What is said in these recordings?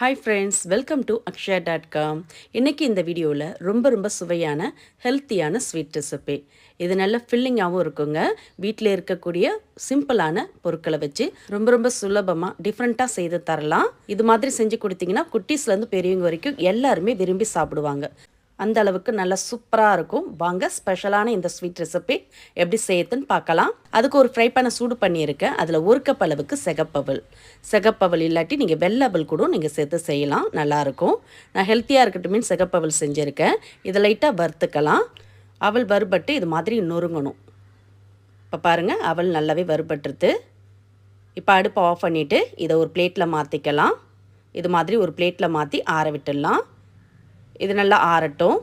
Hi friends welcome to Akshaya dot com இன்றைக்கி இந்த வீடியோவில் ரொம்ப ரொம்ப சுவையான ஹெல்த்தியான ஸ்வீட் ரெசிபி இது நல்ல ஃபில்லிங்காகவும் இருக்குங்க. வீட்டில் இருக்கக்கூடிய சிம்பிளான பொருட்களை வச்சு ரொம்ப ரொம்ப சுலபமாக டிஃப்ரெண்ட்டாக செய்து தரலாம். இது மாதிரி செஞ்சு கொடுத்தீங்கன்னா குட்டீஸ்லேருந்து பெரியவங்க வரைக்கும் எல்லாருமே விரும்பி சாப்பிடுவாங்க. அந்த அளவுக்கு நல்லா சூப்பராக இருக்கும். வாங்க ஸ்பெஷலான இந்த ஸ்வீட் ரெசிபி எப்படி செய்யுதுன்னு பார்க்கலாம். அதுக்கு ஒரு ஃப்ரை பண்ண சூடு பண்ணியிருக்கேன் அதில் ஒரு கப் அளவுக்கு செகப்பவல் செகப்பவல் இல்லாட்டி நீங்கள் வெள்ளவல் கூட நீங்கள் சேர்த்து செய்யலாம். நல்லாயிருக்கும் நான் ஹெல்த்தியாக இருக்கட்டும் செகப்பவல் செஞ்சுருக்கேன். இதை லைட்டாக வறுத்துக்கலாம். அவள் வறுபட்டு இது மாதிரி நொறுங்கணும். இப்போ பாருங்கள் அவள் நல்லாவே வறுபட்டுருது. இப்போ அடுப்பை ஆஃப் பண்ணிவிட்டு இதை ஒரு பிளேட்டில் மாற்றிக்கலாம் இது மாதிரி ஒரு பிளேட்டில் மாற்றி ஆற விட்டுடலாம். இது நல்லா ஆறட்டும்.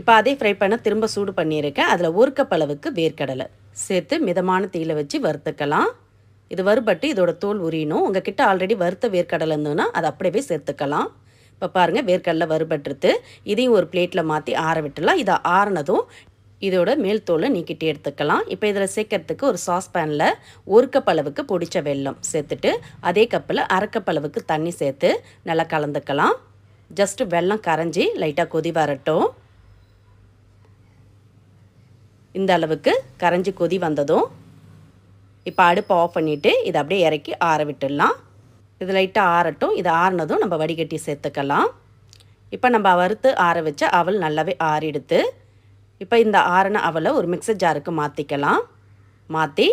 இப்போ அதே ஃப்ரை பண்ண திரும்ப சூடு பண்ணியிருக்கேன். அதில் ஒரு கப் அளவுக்கு வேர்க்கடலை சேர்த்து மிதமான தீயில் வச்சு வறுத்துக்கலாம். இது வறுபட்டு இதோட தோல் உரியணும். உங்கள் கிட்ட ஆல்ரெடி வறுத்த வேர்க்கடலை இருந்ததுன்னா அதை அப்படியே சேர்த்துக்கலாம். இப்போ பாருங்கள் வேர்க்கடலை வறுபட்டுருது இதையும் ஒரு பிளேட்டில் மாற்றி ஆற விட்டுலாம் இதை ஆறினதும் இதோட மேல் தோலை நீக்கிட்டு எடுத்துக்கலாம். இப்போ இதில் சேர்க்கறதுக்கு ஒரு சாஸ் பேனில் ஒரு கப் அளவுக்கு பொடிச்ச வெல்லம் சேர்த்துட்டு அதே கப்பில் அரை கப் அளவுக்கு தண்ணி சேர்த்து நல்லா கலந்துக்கலாம். ஜஸ்ட்டு வெல்லம் கரைஞ்சி லைட்டாக கொதி வரட்டும். இந்த அளவுக்கு கரைஞ்சி கொதி வந்ததும் இப்போ அடுப்பை ஆஃப் பண்ணிவிட்டு இதை அப்படியே இறக்கி ஆற விட்டுடலாம். இது லைட்டாக ஆறட்டும். இது ஆறினதும் நம்ம வடிகட்டி சேர்த்துக்கலாம். இப்போ நம்ம வறுத்து ஆற வச்ச அவல் நல்லாவே ஆறிடுத்து. இப்போ இந்த ஆறின அவலை ஒரு மிக்சர் ஜாருக்கு மாற்றிக்கலாம் மாற்றி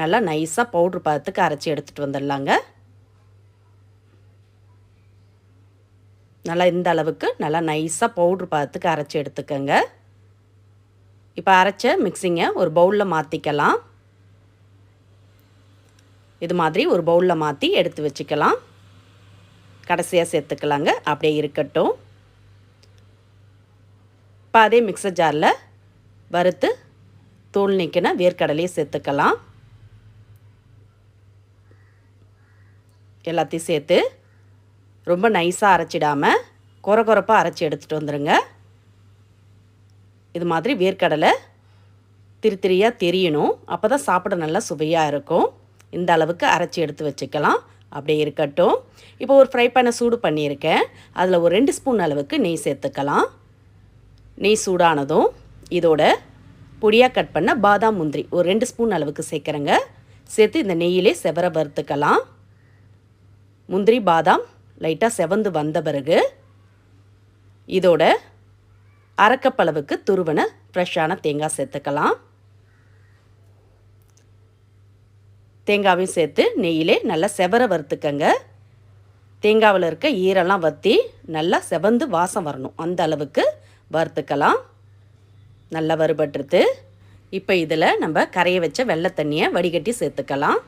நல்லா நைஸாக பவுட்ரு பார்த்துக்கு அரைச்சி எடுத்துகிட்டு வந்துடலாங்க. நல்லா இந்த அளவுக்கு நல்லா நைஸாக பவுட்ரு பார்த்துக்கு அரைச்சி எடுத்துக்கோங்க. இப்போ அரைச்ச மிக்சிங்கை ஒரு பவுலில் மாற்றிக்கலாம் இது மாதிரி ஒரு பவுலில் மாற்றி எடுத்து வச்சுக்கலாம். கடைசியாக சேர்த்துக்கலாங்க. அப்படியே இருக்கட்டும். இப்போ அதே மிக்சர் ஜாரில் வறுத்து தூள் நீக்கின வேர்க்கடலையை சேர்த்துக்கலாம். எல்லாத்தையும் சேர்த்து ரொம்ப நைஸாக அரைச்சிடாமல் குறை குறைப்பாக அரைச்சி எடுத்துகிட்டு வந்துடுங்க இது மாதிரி வேர்க்கடலை திரி திரியாக தெரியணும். அப்போ தான் சாப்பிட நல்லா சுவையாக இருக்கும். இந்த அளவுக்கு அரைச்சி எடுத்து வச்சுக்கலாம். அப்படியே இருக்கட்டும். இப்போ ஒரு ஃப்ரை பண்ண சூடு பண்ணியிருக்கேன். அதில் ஒரு ரெண்டு ஸ்பூன் அளவுக்கு நெய் சேர்த்துக்கலாம். நெய் சூடானதும் இதோட பொடியாக கட் பண்ண பாதாம் முந்திரி ஒரு ரெண்டு ஸ்பூன் அளவுக்கு சேர்க்குறேங்க. சேர்த்து இந்த நெய்யிலே செவர வறுத்துக்கலாம். முந்திரி பாதாம் லைட்டாக செவந்து வந்த பிறகு இதோட அரைக்கப்பளவுக்கு துருவன ஃப்ரெஷ்ஷான தேங்காய் சேர்த்துக்கலாம். தேங்காவையும் சேர்த்து நெய்யிலே நல்லா செவர வறுத்துக்கங்க. தேங்காவில் இருக்க ஈரெல்லாம் வற்றி நல்லா செவந்து வாசம் வரணும். அந்த அளவுக்கு வறுத்துக்கலாம். நல்லா வறுபட்டுருது இப்போ இதில் நம்ம கரைய வச்ச வெள்ளை தண்ணியை வடிகட்டி சேர்த்துக்கலாம்.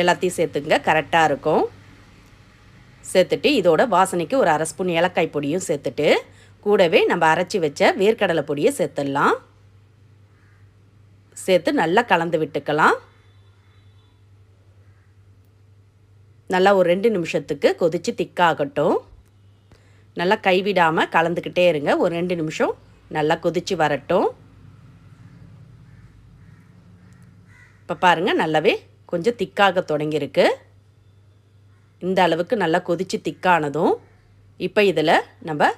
எல்லாத்தையும் சேர்த்துங்க. கரெக்டாக இருக்கும். சேர்த்துட்டு இதோட வாசனைக்கு ஒரு அரை ஸ்பூன் ஏலக்காய் பொடியும் சேர்த்துட்டு கூடவே நம்ம அரைச்சி வச்ச வேர்க்கடலை பொடியை சேர்த்துடலாம். சேர்த்து நல்லா கலந்து விட்டுக்கலாம். நல்லா ஒரு ரெண்டு நிமிஷத்துக்கு கொதித்து திக்காகட்டும். நல்லா கைவிடாமல் கலந்துக்கிட்டே இருங்க. ஒரு ரெண்டு நிமிஷம் நல்லா கொதித்து வரட்டும். இப்போ பாருங்கள் நல்லாவே கொஞ்சம் திக்காக தொடங்கியிருக்கு. இந்த அளவுக்கு நல்லா கொதித்து திக்கானதும் இப்போ இதில் நம்ம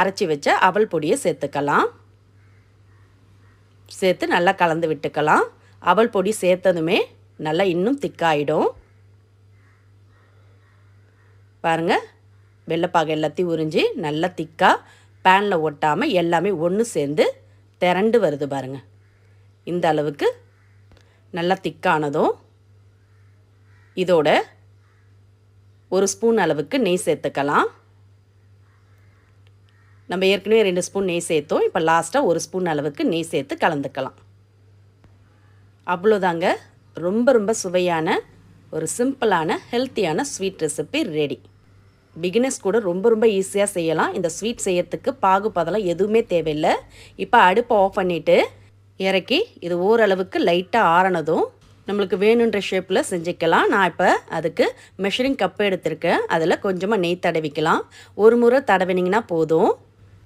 அரைச்சி வச்ச அவல் பொடியை சேர்த்துக்கலாம். சேர்த்து நல்லா கலந்து விட்டுக்கலாம். அவல் பொடி சேர்த்ததுமே நல்லா இன்னும் திக்காயிடும். பாருங்கள் வெள்ளைப்பாக எல்லாத்தையும் உறிஞ்சி நல்லா திக்காக பேனில் ஒட்டாமல் எல்லாமே ஒன்று சேர்ந்து திரண்டு வருது பாருங்கள் இந்த அளவுக்கு நல்லா திக்கானதும் இதோட ஒரு ஸ்பூன் அளவுக்கு நெய் சேர்த்துக்கலாம். நம்ம ஏற்கனவே ரெண்டு ஸ்பூன் நெய் சேர்த்தோம். இப்போ லாஸ்ட்டாக ஒரு ஸ்பூன் அளவுக்கு நெய் சேர்த்து கலந்துக்கலாம். அவ்வளோதாங்க. ரொம்ப ரொம்ப சுவையான ஒரு சிம்பிளான ஹெல்த்தியான ஸ்வீட் ரெசிபி ரெடி. பிகினர்ஸ் கூட ரொம்ப ரொம்ப ஈஸியாக செய்யலாம். இந்த ஸ்வீட் செய்யறதுக்கு பாகு பதெல்லாம் எதுவுமே தேவையில்லை. இப்போ அடுப்பை ஆஃப் பண்ணிவிட்டு இறக்கி இது ஓரளவுக்கு லைட்டாக ஆறினதும் நம்மளுக்கு வேணுன்ற ஷேப்பில் செஞ்சுக்கலாம். நான் இப்போ அதுக்கு மெஷரிங் கப்பு எடுத்திருக்கேன். அதில் கொஞ்சமாக நெய் தடவிக்கலாம். ஒரு முறை தடவினிங்கன்னா போதும்.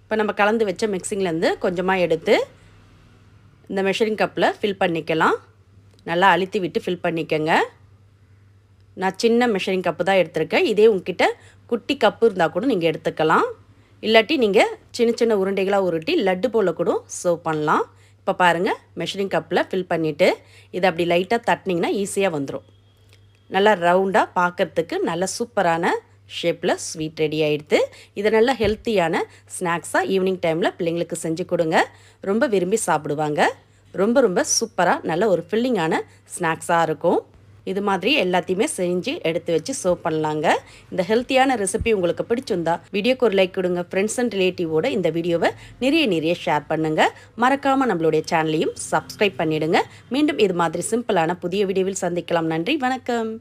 இப்போ நம்ம கலந்து வச்ச மிக்சிங்லேருந்து கொஞ்சமாக எடுத்து இந்த மெஷரிங் கப்பில் ஃபில் பண்ணிக்கலாம். நல்லா அழுத்தி விட்டு ஃபில் பண்ணிக்கோங்க. நான் சின்ன மெஷரிங் கப்பு தான் எடுத்திருக்கேன். இதே உங்ககிட்ட குட்டி கப்பு இருந்தால் கூட நீங்கள் எடுத்துக்கலாம். இல்லாட்டி நீங்கள் சின்ன சின்ன உருண்டைகளாக உருட்டி லட்டு போல் கூட சர்வ் பண்ணலாம். இப்போ பாருங்கள் மெஷரிங் கப்பில் ஃபில் பண்ணிவிட்டு இதை அப்படி லைட்டாக தட்டினீங்கன்னா ஈஸியாக வந்துடும் நல்லா ரவுண்டாக பார்க்குறதுக்கு நல்ல சூப்பரான ஷேப்பில் ஸ்வீட் ரெடி ஆகிடுது இதை நல்ல ஹெல்த்தியான ஸ்நாக்ஸாக ஈவினிங் டைமில் பிள்ளைங்களுக்கு செஞ்சு கொடுங்க. ரொம்ப விரும்பி சாப்பிடுவாங்க. ரொம்ப ரொம்ப சூப்பராக நல்ல ஒரு ஃபில்லிங்கான ஸ்நாக்ஸாக இருக்கும். இது மாதிரி எல்லாத்தையுமே செஞ்சு எடுத்து வச்சு சர்வ் பண்ணலாங்க. இந்த ஹெல்த்தியான ரெசிபி உங்களுக்கு பிடிச்சிருந்தா வீடியோக்கு ஒரு லைக் கொடுங்க. ஃப்ரெண்ட்ஸ் அண்ட் ரிலேட்டிவோட இந்த வீடியோவை நிறைய நிறைய ஷேர் பண்ணுங்கள் மறக்காமல் நம்மளுடைய சேனலையும் சப்ஸ்கிரைப் பண்ணிவிடுங்க மீண்டும் இது மாதிரி சிம்பிளான புதிய வீடியோவில் சந்திக்கலாம். நன்றி வணக்கம்.